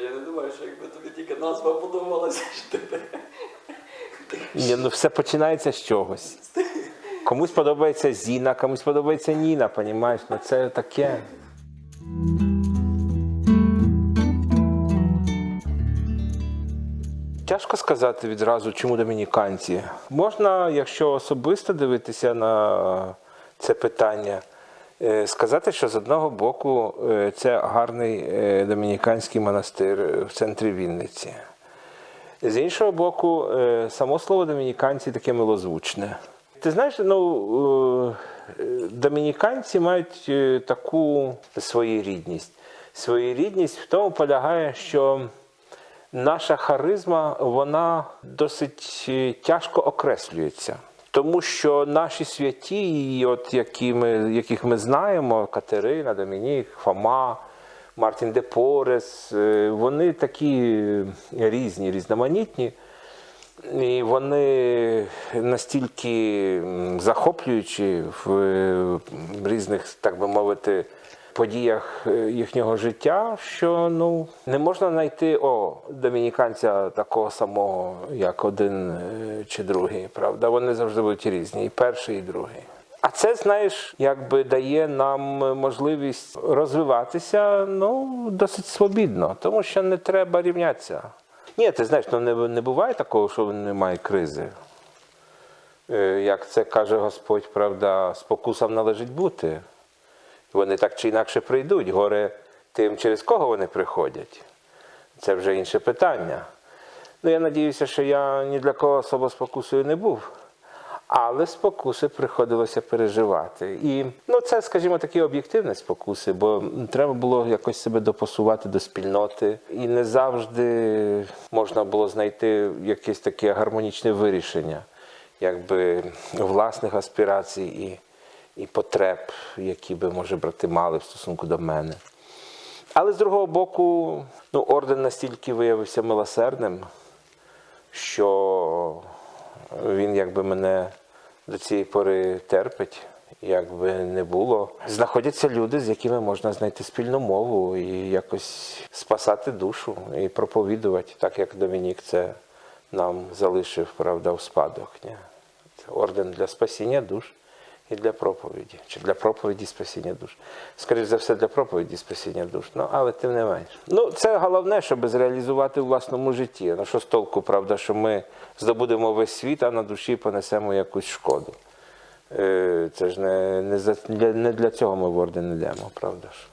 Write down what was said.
Бо я не думаю, що якби тобі тільки назва подобалася, що ти. Ні, ну все починається з чогось. Комусь подобається Зіна, комусь подобається Ніна, понімаєш? Ну це таке. Тяжко сказати відразу, чому домініканці. Можна, якщо особисто дивитися на це питання, сказати, що з одного боку е, це гарний е, домініканський монастир в центрі Вінниці. З іншого боку, е, само слово домініканці таке милозвучне. Ти знаєш, ну, е, домініканці мають е, таку своєрідність. Своєрідність в тому полягає, що наша харизма вона досить е, тяжко окреслюється. Тому що наші святі, от які ми, яких ми знаємо, Катерина, Домінік, Фома, Мартін де Порес, е, вони такі різні, різноманітні. І вони настільки захоплюючі в е, різних, так би мовити, подіях е, їхнього життя, що ну, не можна знайти о, домініканця такого самого, як один е, чи другий. Правда, вони завжди будуть різні, і перший, і другий. А це, знаєш, якби дає нам можливість розвиватися ну, досить свобідно, тому що не треба рівнятися. Ні, ти знаєш, ну не, не буває такого, що немає кризи. Е, Як це каже Господь, правда, спокусам належить бути. Вони так чи інакше прийдуть. Горе тим, через кого вони приходять. Це вже інше питання. Ну, я надіюся, що я ні для кого особо спокусою не був. Але спокуси приходилося переживати. І ну, це, скажімо, такі об'єктивні спокуси, бо треба було якось себе допасувати до спільноти. І не завжди можна було знайти якесь таке гармонічне вирішення, якби власних аспірацій і, і потреб, які би, може, брати мали в стосунку до мене. Але з другого боку, ну, орден настільки виявився милосердним, що він якби мене до цієї пори терпить, як би не було. Знаходяться люди, з якими можна знайти спільну мову і якось спасати душу і проповідувати, так як Домінік це нам залишив, правда, в спадок. Орден для спасіння душ і для проповіді, чи для проповіді спасіння душ. Скоріше за все, для проповіді спасіння душ. Ну, але тим не менш. Ну, це головне, щоб зреалізувати у власному житті. Ну, що з толку, правда, що ми здобудемо весь світ, а на душі понесемо якусь шкоду. Е, Це ж не, не, не для цього ми в орден йдемо, правда ж.